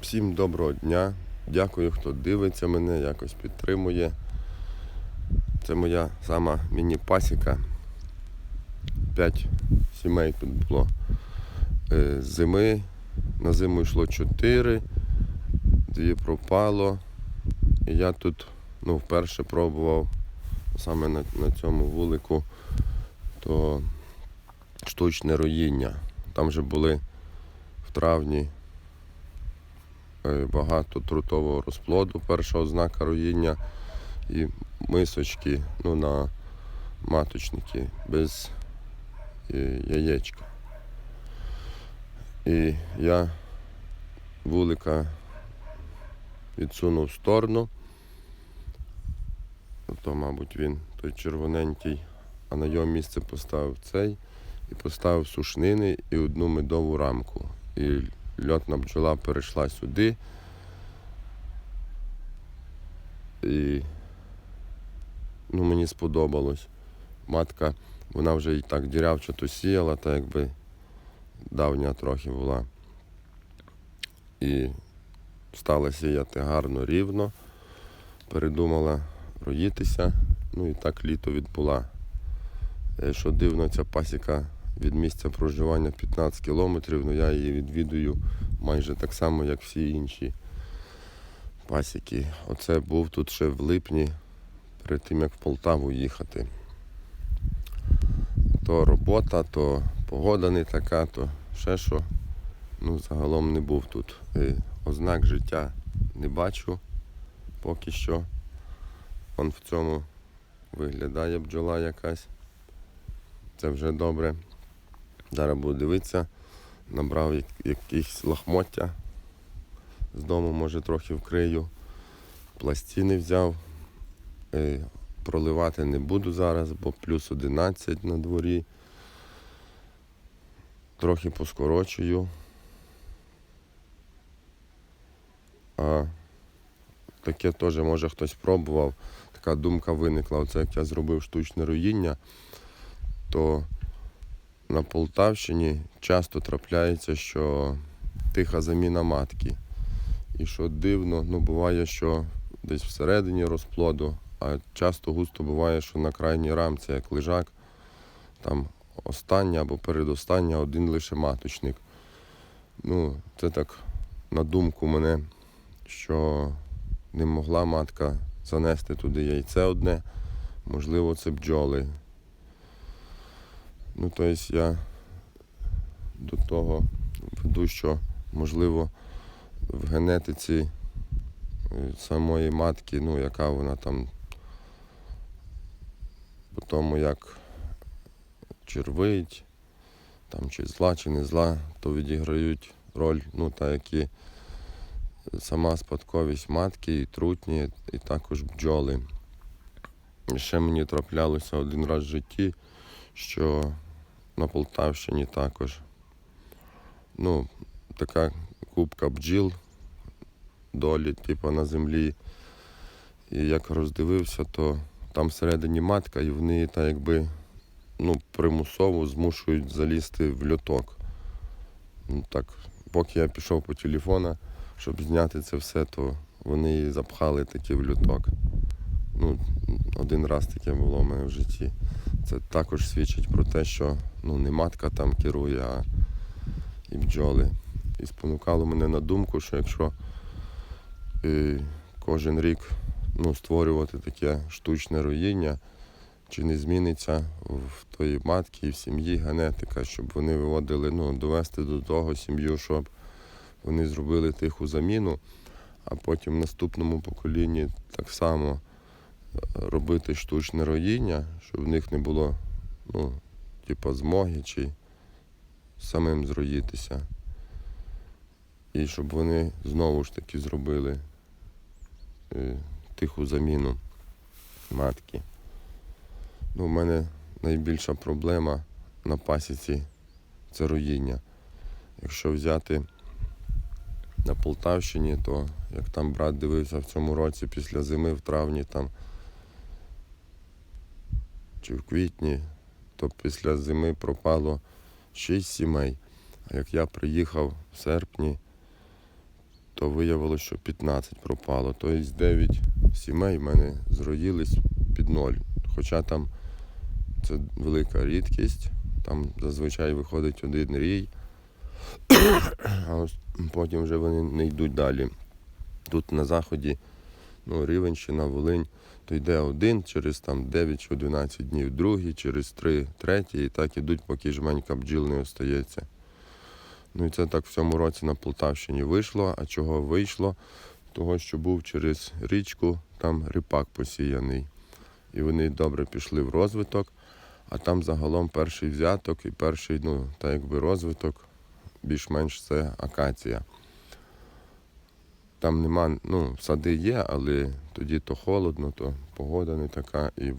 Всім доброго дня. Дякую, хто дивиться мене, якось підтримує. Це моя сама міні-пасіка. П'ять сімей тут було е, зими. На зиму йшло чотири, дві пропало. І я тут ну, вперше пробував саме на, на цьому вулику то штучне роїння. Там вже були в травні багато трутового розплоду, перша ознака роїння і мисочки ну, на маточники без е, яєчка. І я вулика відсунув в сторону. То, мабуть, він той червоненький, а на його місце поставив цей і поставив сушнини і одну медову рамку. І льотна бджола перейшла сюди. І ну, мені сподобалось. Матка, вона вже і так дірявчато сіяла, та якби давня трохи була. І стала сіяти гарно, рівно. Передумала роїтися. Ну і так літо відбула. Е, Що дивно, ця пасіка від місця проживання 15 кілометрів, але я її відвідую майже так само, як всі інші пасіки. Оце був тут ще в липні, перед тим як в Полтаву їхати. То робота, то погода не така, то ще що. Ну, загалом не був тут. Е, Ознак життя не бачу поки що. Он в цьому виглядає бджола якась. Це вже добре. Зараз буду дивитися. Набрав як- якихось лахмоття. З дому, може, трохи вкрию. Пластини взяв. Е, Проливати не буду зараз, бо плюс 11 на дворі. Трохи поскорочую. А таке теж, може, хтось пробував. Така думка виникла. Оце як я зробив штучне роїння, то на Полтавщині часто трапляється, що тиха заміна матки. І що дивно, ну буває, що десь всередині розплоду, а часто густо буває, що на крайній рамці, як лежак, там остання або передостання один лише маточник. Ну, це так на думку мене, що не могла матка занести туди яйце одне, можливо, це бджоли. Ну, тобто я до того веду, що можливо в генетиці е, самої матки, ну, яка вона там по тому, як червить, там чи зла, чи не зла, то відіграють роль, ну, та які сама спадковість матки, і трутні, і також бджоли. Ще мені траплялося один раз в житті, що на Полтавщині також. Ну, така кубка бджіл долі, типу на землі. І як роздивився, то там всередині матка, і вони так якби ну, примусово змушують залізти в льоток. Ну, так, поки я пішов по телефону, щоб зняти це все, то вони її запхали таки в люток. Ну, один раз таке було в мене в житті. Це також свідчить про те, що ну, не матка там керує, а і бджоли. І спонукало мене на думку, що якщо е, кожен рік ну, створювати таке штучне роїння, чи не зміниться в тої матки і в сім'ї генетика, щоб вони виводили, ну, довести до того сім'ю, щоб вони зробили тиху заміну, а потім в наступному поколінні так само робити штучне роїння, щоб в них не було ну, типа змоги чи самим зроїтися. І щоб вони знову ж таки зробили е, тиху заміну матки. Ну, у мене найбільша проблема на пасіці це роїння. Якщо взяти на Полтавщині, то як там брат дивився в цьому році після зими в травні там чи в квітні, то після зими пропало 6 сімей. А як я приїхав в серпні, то виявилося, що 15 пропало. Тобто 9 сімей в мене зроїлись під ноль. Хоча там це велика рідкість, там зазвичай виходить один рій, а потім вже вони не йдуть далі. Тут на заході ну, Рівенщина, Волинь, то йде один, через там 9 чи 11 днів другий, через 3 третій, і так ідуть, поки жменька бджіл не остається. Ну і це так в цьому році на Полтавщині вийшло. А чого вийшло? Того, що був через річку, там ріпак посіяний. І вони добре пішли в розвиток, а там загалом перший взяток і перший, ну, так якби розвиток, більш-менш це акація. Там нема, ну, сади є, але тоді то холодно, то погода не така, і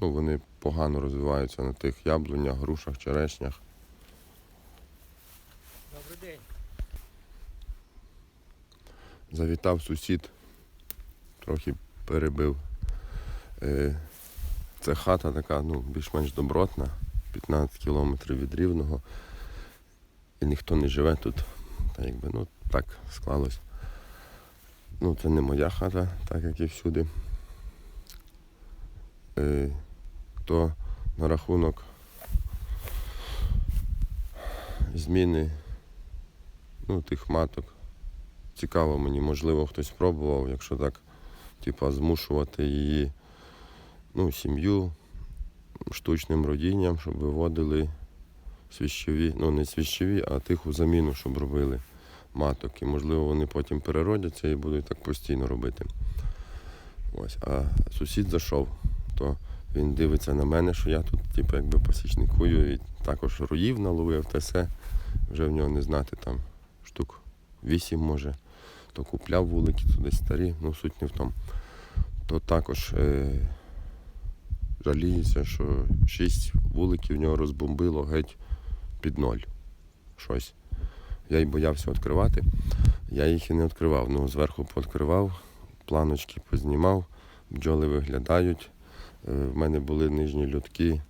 ну, вони погано розвиваються на тих яблунях, грушах, черешнях. Добрий день. Завітав сусід, трохи перебив. Е, Це хата така, ну, більш-менш добротна, 15 кілометрів від рівного. І ніхто не живе тут. Та якби, ну, так склалось. Ну, це не моя хата, так як і всюди. Е, То на рахунок зміни ну, тих маток. Цікаво мені, можливо, хтось спробував, якщо так, типа, змушувати її, ну, сім'ю штучним родінням, щоб виводили свіщові, ну не свіщові, а тиху заміну, щоб робили маток. І можливо вони потім переродяться і будуть так постійно робити. Ось. А сусід зайшов, то він дивиться на мене, що я тут, типу, якби посічникую і також руїв наловив те все. Вже в нього не знати там штук вісім може, то купляв вулики, десь старі, ну суть не в тому. То також е, жаліється, що шість вуликів в нього розбомбило геть під ноль. Щось. Я й боявся відкривати. Я їх і не відкривав. Ну, зверху пооткривав, планочки познімав, бджоли виглядають. Е, В мене були нижні льотки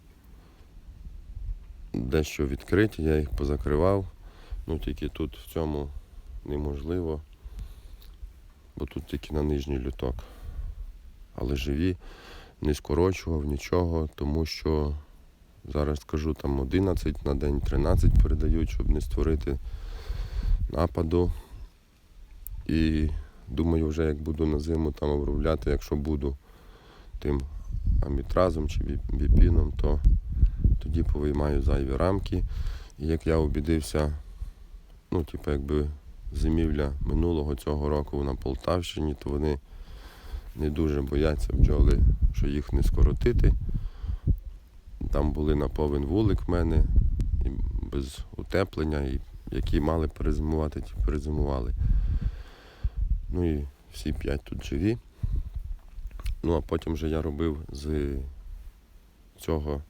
дещо відкриті, я їх позакривав. Ну тільки тут в цьому неможливо, бо тут тільки на нижній люток. Але живі, не скорочував нічого, тому що зараз скажу там 11 на день, 13 передають, щоб не створити нападу. І думаю, вже як буду на зиму там обробляти, якщо буду тим амітразом чи бі- біпіном, то тоді повиймаю зайві рамки. І як я обідився, ну, типу, якби зимівля минулого цього року на Полтавщині, то вони не дуже бояться бджоли, що їх не скоротити. Там були на повен вулик в мене, і без утеплення, і які мали перезимувати, ті перезимували. Ну і всі п'ять тут живі. Ну а потім вже я робив з цього,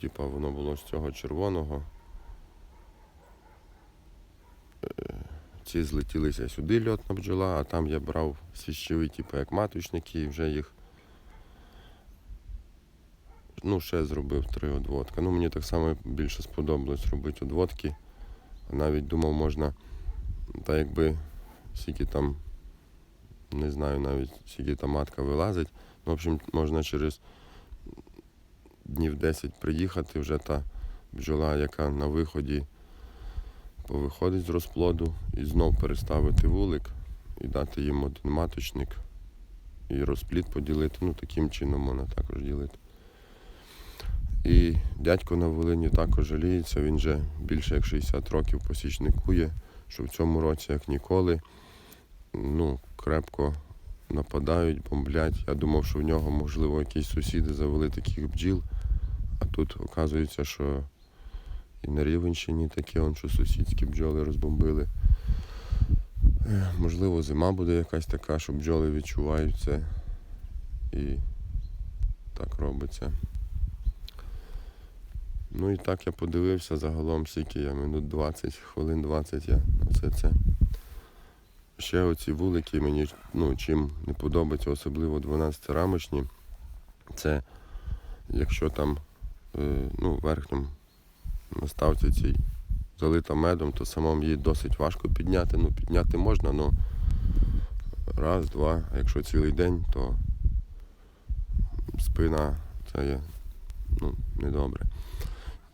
типа воно було з цього червоного. Е, Ці злетілися сюди льотна бджола, а там я брав свіщові, типу як маточники, і вже їх ну, ще зробив три одводка. Ну, мені так само більше сподобалось робити одводки. Навіть думав, можна, та якби скільки там, не знаю навіть, скільки там матка вилазить. Ну, в общем, можна через днів 10 приїхати, вже та бджола, яка на виході повиходить з розплоду, і знов переставити вулик і дати їм один маточник і розплід поділити. Ну, таким чином можна також ділити. І дядько на Волині також жаліється, він вже більше як 60 років посічникує, що в цьому році, як ніколи, ну, крепко нападають, бомблять. Я думав, що в нього, можливо, якісь сусіди завели таких бджіл, а тут оказується, що і на Рівенщині таке, он, що сусідські бджоли розбомбили. Можливо, зима буде якась така, що бджоли відчувають це. І так робиться. Ну і так я подивився загалом, скільки я минут 20, хвилин 20 я на все це. Ще оці вулики мені ну, чим не подобається, особливо 12-рамочні. Це якщо там е, ну, верхньому наставці цій залита медом, то самому її досить важко підняти. Ну, підняти можна, але раз, два, а якщо цілий день, то спина це є ну, недобре.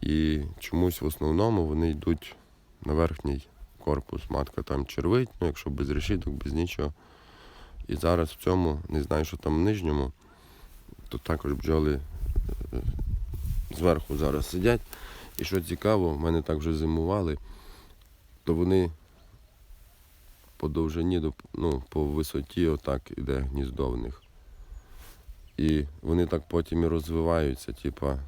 І чомусь в основному вони йдуть на верхній корпус. Матка там червить, ну якщо без решіток, без нічого. І зараз в цьому, не знаю, що там в нижньому, то також бджоли е, зверху зараз сидять. І що цікаво, в мене так вже зимували, то вони по довжині, ну, по висоті отак іде гніздо в них. І вони так потім і розвиваються, типа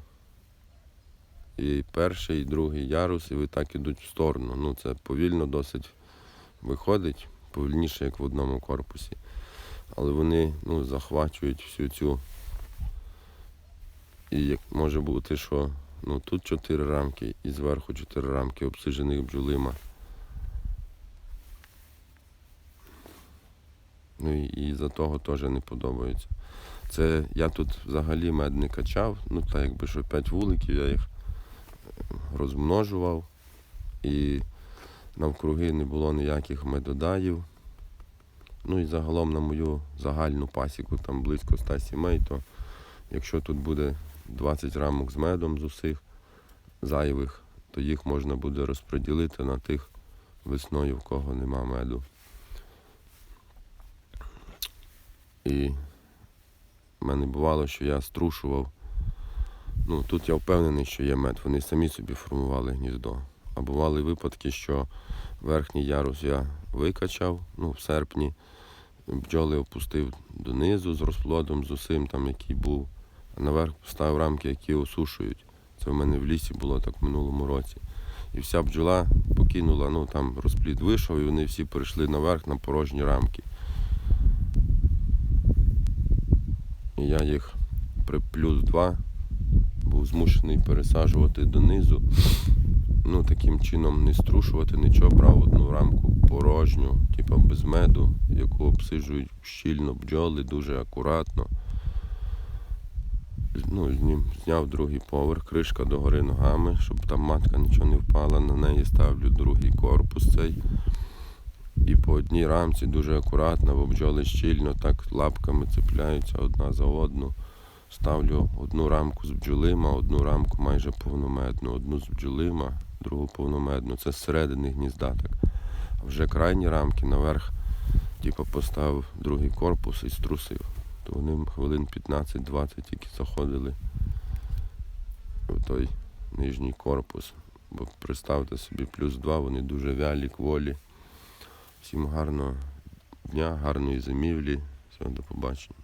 і перший, і другий ярус, і ви так ідуть в сторону. Ну, це повільно досить виходить, повільніше, як в одному корпусі. Але вони ну, захвачують всю цю. І як може бути, що ну, тут чотири рамки і зверху чотири рамки обсижених бджолима. Ну і, за того теж не подобається. Це я тут взагалі мед не качав, ну так якби що 5 вуликів, я їх розмножував і навкруги не було ніяких медодаїв. Ну і загалом на мою загальну пасіку, там близько 100 сімей, то якщо тут буде 20 рамок з медом з усіх зайвих, то їх можна буде розподілити на тих весною, в кого нема меду. І в мене бувало, що я струшував. Ну, тут я впевнений, що є мед. Вони самі собі формували гніздо. А бували випадки, що верхній ярус я викачав ну, в серпні, бджоли опустив донизу з розплодом, з усім там, який був. А наверх поставив рамки, які осушують. Це в мене в лісі було так в минулому році. І вся бджола покинула, ну там розплід вийшов, і вони всі перейшли наверх на порожні рамки. І я їх при плюс 2 був змушений пересаджувати донизу. Ну, таким чином не струшувати нічого, брав одну рамку порожню, типу без меду, яку обсиджують щільно бджоли, дуже акуратно. Ну, зняв другий поверх, кришка догори ногами, щоб там матка нічого не впала, на неї ставлю другий корпус цей. І по одній рамці дуже акуратно, бо бджоли щільно так лапками цепляються одна за одну. Ставлю одну рамку з бджолима, одну рамку майже повномедну, одну з бджолима, другу повномедну. Це зсередини гнізда так. А вже крайні рамки наверх, типу, поставив другий корпус і струсив. То вони хвилин 15-20 тільки заходили в той нижній корпус. Бо представте собі, плюс два, вони дуже вялі, кволі. Всім гарного дня, гарної зимівлі. Всього до побачення.